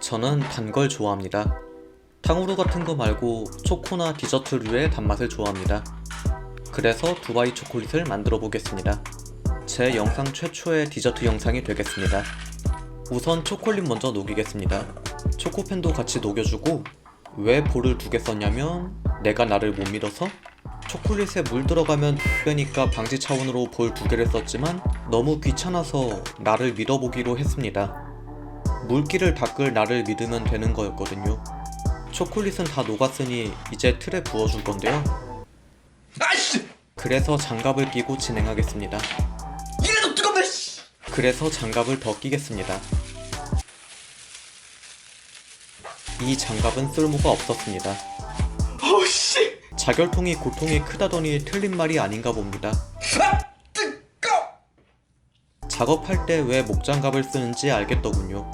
저는 단 걸 좋아합니다. 탕후루 같은 거 말고 초코나 디저트류의 단맛을 좋아합니다. 그래서 두바이 초콜릿을 만들어 보겠습니다. 제 영상 최초의 디저트 영상이 되겠습니다. 우선 초콜릿 먼저 녹이겠습니다. 초코펜도 같이 녹여주고 왜 볼을 두 개 썼냐면 내가 나를 못 믿어서 초콜릿에 물 들어가면 빼니까 방지 차원으로 볼 두 개를 썼지만 너무 귀찮아서 나를 믿어보기로 했습니다. 물기를 닦을 나를 믿으면 되는 거였거든요. 초콜릿은 다 녹았으니 이제 틀에 부어줄 건데요. 아이씨! 그래서 장갑을 끼고 진행하겠습니다. 이래도 뜨겁네, 씨! 그래서 장갑을 더 끼겠습니다. 이 장갑은 쓸모가 없었습니다. 어우, 씨! 자결통이 고통이 크다더니 틀린 말이 아닌가 봅니다. 아! 뜨거! 작업할 때 왜 목장갑을 쓰는지 알겠더군요.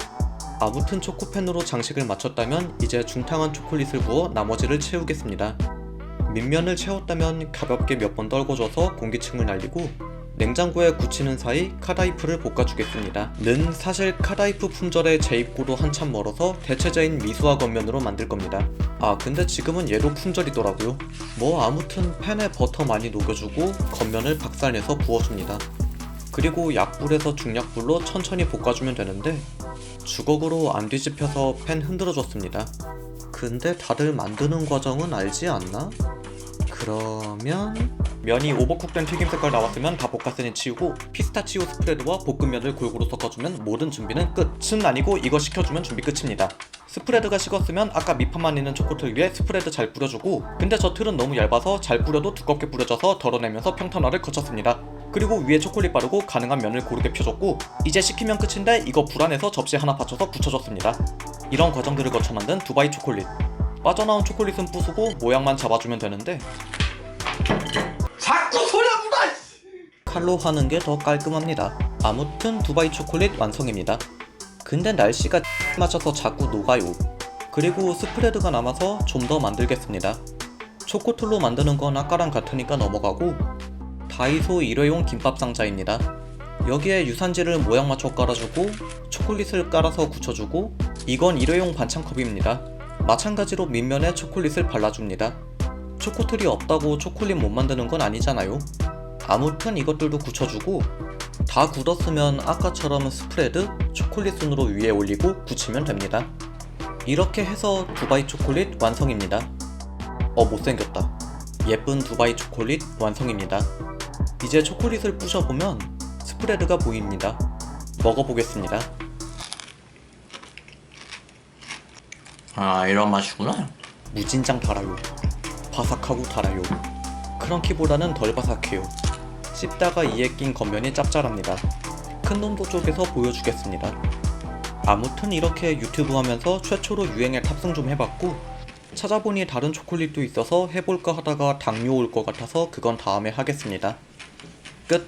아무튼 초코펜으로 장식을 마쳤다면 이제 중탕한 초콜릿을 부어 나머지를 채우겠습니다. 밑면을 채웠다면 가볍게 몇 번 떨궈줘서 공기층을 날리고 냉장고에 굳히는 사이 카다이프를 볶아주겠습니다. 는 사실 카다이프 품절의 재입고도 한참 멀어서 대체제인 미수화 겉면으로 만들 겁니다. 아 근데 지금은 얘도 품절이더라고요. 뭐 아무튼 팬에 버터 많이 녹여주고 겉면을 박살내서 부어줍니다. 그리고 약불에서 중약불로 천천히 볶아주면 되는데 주걱으로 안 뒤집혀서 팬 흔들어줬습니다. 근데 다들 만드는 과정은 알지 않나? 그러면 면이 오버쿡된 튀김 색깔 나왔으면 다 볶았으니 치우고 피스타치오 스프레드와 볶음면을 골고루 섞어주면 모든 준비는 끝은 아니고 이거 식혀주면 준비 끝입니다. 스프레드가 식었으면 아까 밑판만 있는 초코틀 위에 스프레드 잘 뿌려주고 근데 저 틀은 너무 얇아서 잘 뿌려도 두껍게 뿌려져서 덜어내면서 평탄화를 거쳤습니다. 그리고 위에 초콜릿 바르고 가능한 면을 고르게 펴줬고 이제 식히면 끝인데 이거 불안해서 접시 하나 받쳐서 붙여줬습니다. 이런 과정들을 거쳐 만든 두바이 초콜릿. 빠져나온 초콜릿은 부수고 모양만 잡아주면 되는데 자꾸 소리 안 묻어, 씨! 칼로 하는 게 더 깔끔합니다. 아무튼 두바이 초콜릿 완성입니다. 근데 날씨가 맞춰서 자꾸 녹아요. 그리고 스프레드가 남아서 좀 더 만들겠습니다. 초코툴로 만드는 건 아까랑 같으니까 넘어가고 다이소 일회용 김밥 상자입니다. 여기에 유산지를 모양 맞춰 깔아주고 초콜릿을 깔아서 굳혀주고 이건 일회용 반찬컵입니다. 마찬가지로 밑면에 초콜릿을 발라줍니다. 초코틀이 없다고 초콜릿 못 만드는 건 아니잖아요. 아무튼 이것들도 굳혀주고 다 굳었으면 아까처럼 스프레드, 초콜릿 순으로 위에 올리고 굳히면 됩니다. 이렇게 해서 두바이 초콜릿 완성입니다. 어 못생겼다. 예쁜 두바이 초콜릿 완성입니다. 이제 초콜릿을 부셔보면 스프레드가 보입니다. 먹어보겠습니다. 아, 이런 맛이구나. 무진장 달아요. 바삭하고 달아요. 크런키보다는 덜 바삭해요. 씹다가 이에 낀 겉면이 짭짤합니다. 큰 놈도 쪽에서 보여주겠습니다. 아무튼 이렇게 유튜브 하면서 최초로 유행에 탑승 좀 해봤고 찾아보니 다른 초콜릿도 있어서 해볼까 하다가 당뇨 올 것 같아서 그건 다음에 하겠습니다. 끝.